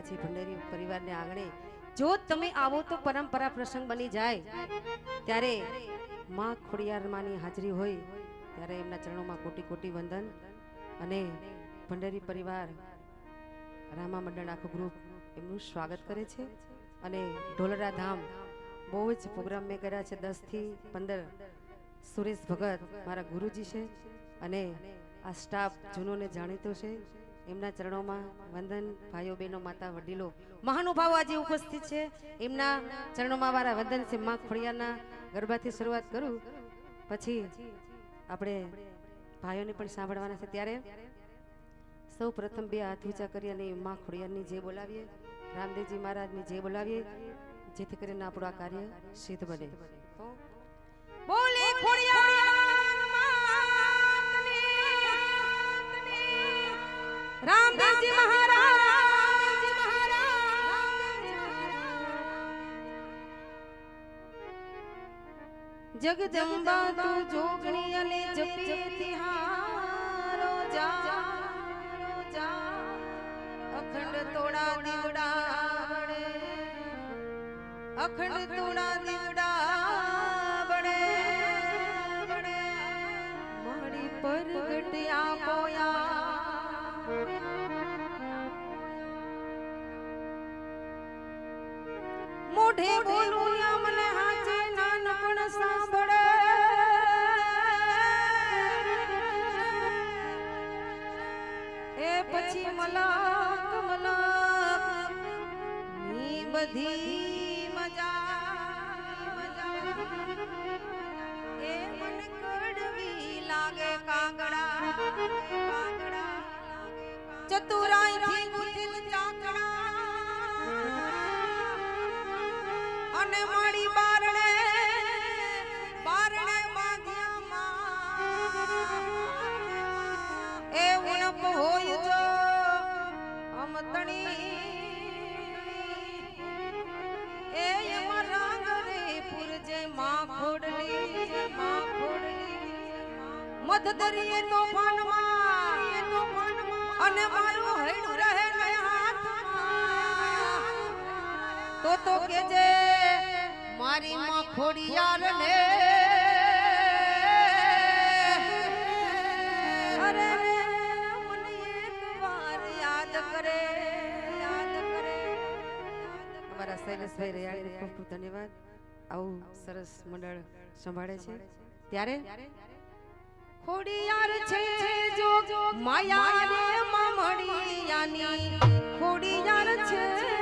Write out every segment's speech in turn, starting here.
બેઠા છે, ભંડેરી પરિવારને આંગણે. જો તમે આવો તો પરંપરા પ્રસંગ બની જાય. ત્યારે માં ખોડિયારમાંની હાજરી હોય, ત્યારે એમના ચરણોમાં કોટી કોટી વંદન અને ભંડેરી પરિવાર રામા મંડળ આખું ગ્રુપ એમનું સ્વાગત કરે છે. અને ઢોલરા ધામ બહુ જ પ્રોગ્રામ મેં કર્યા છે દસથી પંદર. સુરેશ ભગત મારા ગુરુજી છે અને આ સ્ટાફ જૂનોને જાણીતો છે. એમના ચરણોમાં વંદન, ભાઈઓ, બહેનો, માતા, વડીલો મહાનુભાવો આજે ઉપસ્થિત છે. એમના ચરણોમાં મારા વંદન છે માં ખોડિયારના ગરબાથી શરૂઆત કરું. પછી આપણે ભાઈઓને પણ સાંભળવાના છે ત્યારે. સૌ પ્રથમ બે હાથ ઊંચા કરી અને માં ખોડિયારની જે બોલાવીએ, રામદેવજી મહારાજની જે બોલાવીએ, જેથી કરીને આપણું આ કાર્ય સિદ્ધ બને. બોલે ਰਾਮਦਾਸ ਜੀ ਮਹਾਰਾਜ ਜਗਦੰਬਾ ਤੂੰ ਜੋਗਣੀ ਅਲੇ ਜਪੇ ਤਿਹਾਰੋ ਜਾ ਜਾ ਅਖੰਡ ਤੋੜਾ ਦਿਵੜਾ ਅਖੰਡ ਤੋੜਾ ਦਿਵੜਾ મોઢે બોલું અમને મને હાચે નાનપણ સાંભળે. એ પછી મલાક મલાકની બધી મધ દરિયે તોફાનમાં અને મારું હૈડું રહે ને હાથમાં. તો તો કેજે, મારી માં ખોડિયાર ને. અરે, મને ધન્યવાદ. આવું સરસ મંડળ સંભાળે છે. ત્યારે? ખોડિયાર છે જો માયા રે મામડિયાની ખોડિયાર છે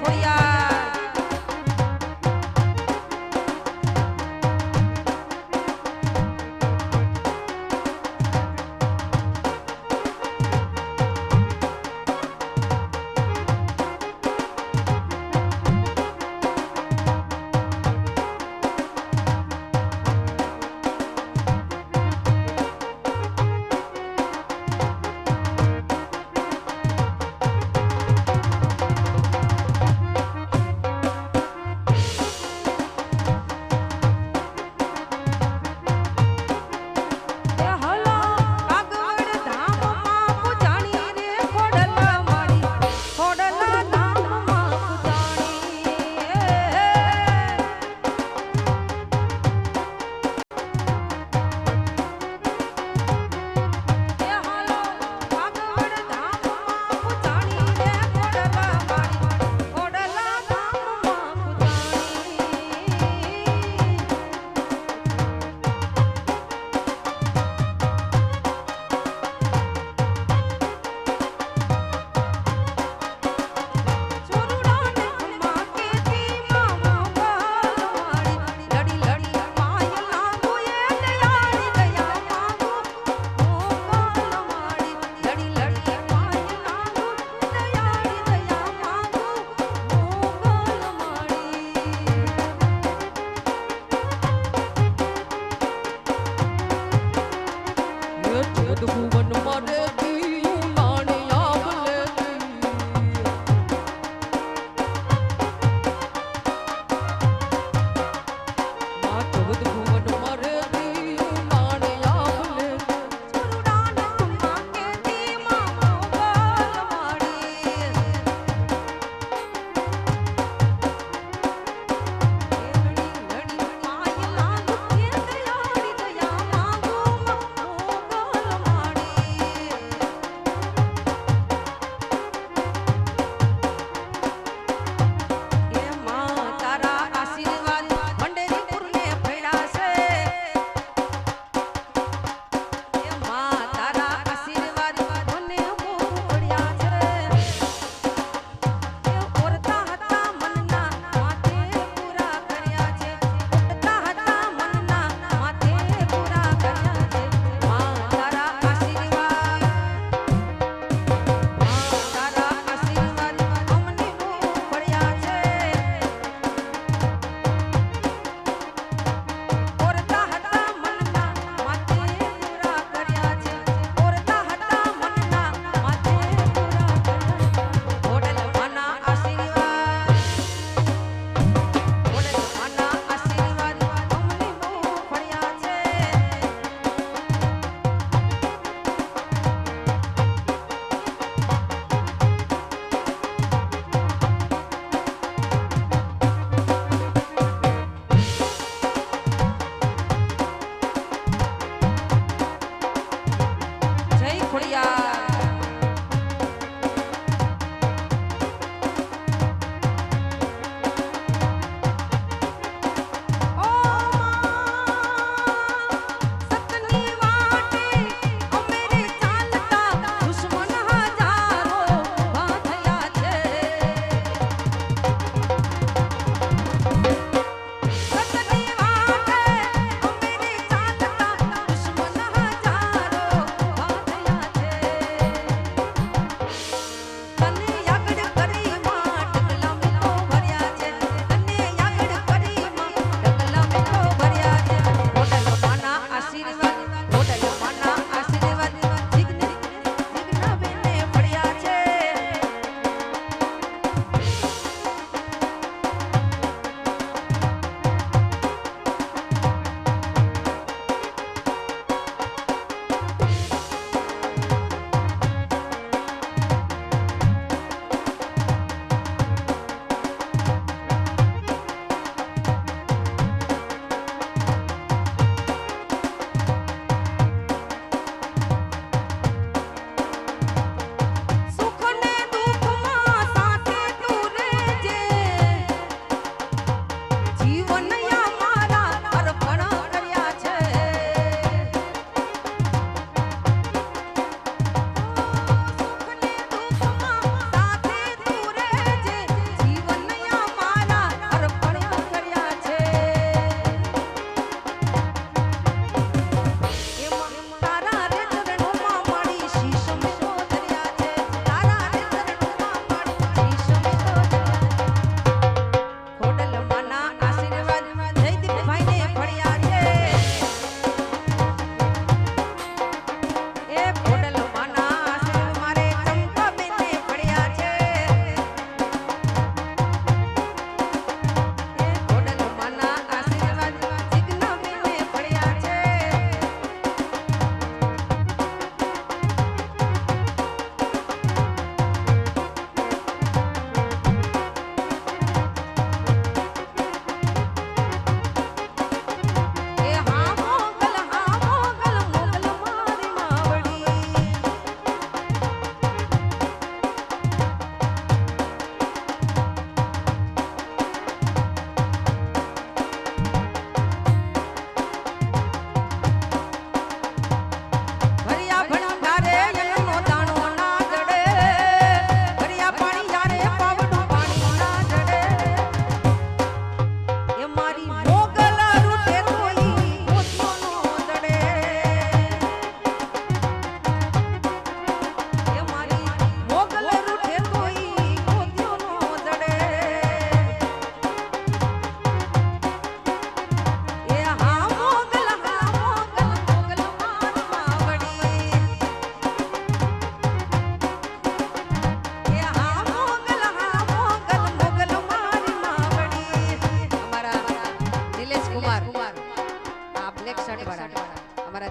可以啊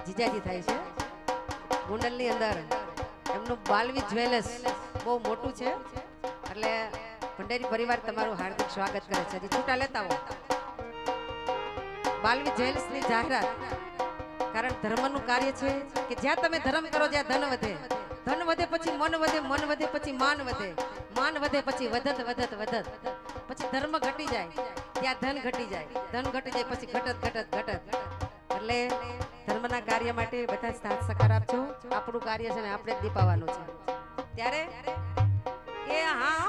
જીજાજી થાય છે. ગુંડલની અંદર એમનું બાલવી જ્વેલર્સ બહુ મોટું છે. એટલે ભંડેરી પરિવાર તમારું હાર્દિક સ્વાગત કરે છે. હજી છૂટા લેતા હો. બાલવી જ્વેલર્સની જાહેરાત, કારણ ધર્મનું કાર્ય છે કે જ્યાં તમે ધર્મ કરો જ્યાં ધન વધે. ધન વધે પછી મન વધે મન વધે પછી માન વધે. માન વધે પછી વધત વધત વધત. પછી ધર્મ ઘટી જાય, ત્યાં ધન ઘટી જાય. ધન ઘટી જાય પછી ઘટત ઘટત ઘટત. એટલે ધર્મના કાર્ય માટે બધા સાથ સહકાર આપજો. આપણું કાર્ય છે ને આપણે દીપાવાનું છે. ત્યારે એ હા